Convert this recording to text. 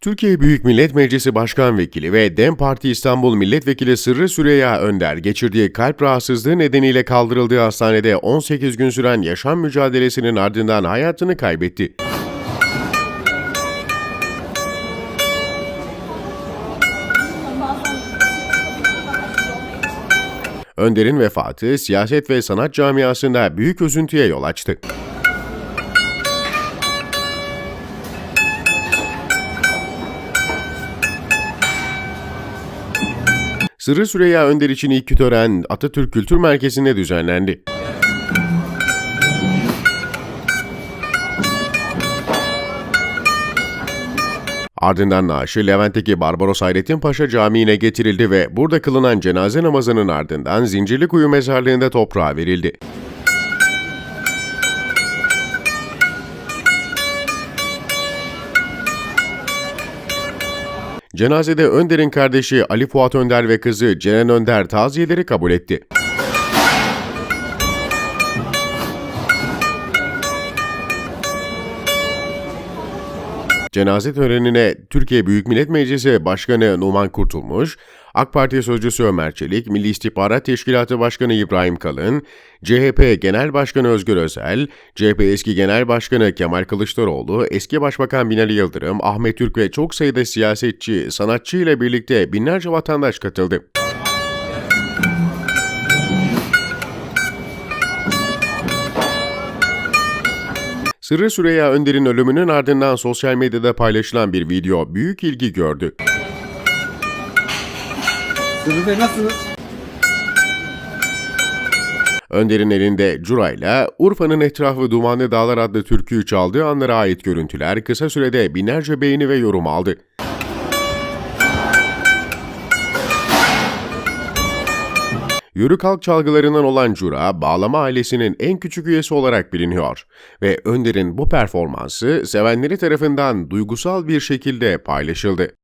Türkiye Büyük Millet Meclisi Başkan Vekili ve DEM Parti İstanbul Milletvekili Sırrı Süreyya Önder geçirdiği kalp rahatsızlığı nedeniyle kaldırıldığı hastanede 18 gün süren yaşam mücadelesinin ardından hayatını kaybetti. Önder'in vefatı siyaset ve sanat camiasında büyük üzüntüye yol açtı. Sırrı Süreyya Önder için ilk tören Atatürk Kültür Merkezi'nde düzenlendi. Ardından naaşı Levent'teki Barbaros Hayrettin Paşa Camii'ne getirildi ve burada kılınan cenaze namazının ardından Zincirlikuyu Mezarlığı'nda toprağa verildi. Cenazede Önder'in kardeşi Ali Fuat Önder ve kızı Ceren Önder taziyeleri kabul etti. Cenaze törenine Türkiye Büyük Millet Meclisi Başkanı Numan Kurtulmuş, AK Parti Sözcüsü Ömer Çelik, Milli İstihbarat Teşkilatı Başkanı İbrahim Kalın, CHP Genel Başkanı Özgür Özel, CHP eski Genel Başkanı Kemal Kılıçdaroğlu, eski Başbakan Binali Yıldırım, Ahmet Türk ve çok sayıda siyasetçi, sanatçı ile birlikte binlerce vatandaş katıldı. Sırrı Süreyya Önder'in ölümünün ardından sosyal medyada paylaşılan bir video büyük ilgi gördü. Sırrı Bey nasılsınız? Önder'in elinde curayla Urfa'nın etrafı dumanlı dağlar adlı türküyü çaldığı anlara ait görüntüler kısa sürede binlerce beğeni ve yorum aldı. Yürü kalk çalgılarından olan Cura, bağlama ailesinin en küçük üyesi olarak biliniyor ve Önder'in bu performansı sevenleri tarafından duygusal bir şekilde paylaşıldı.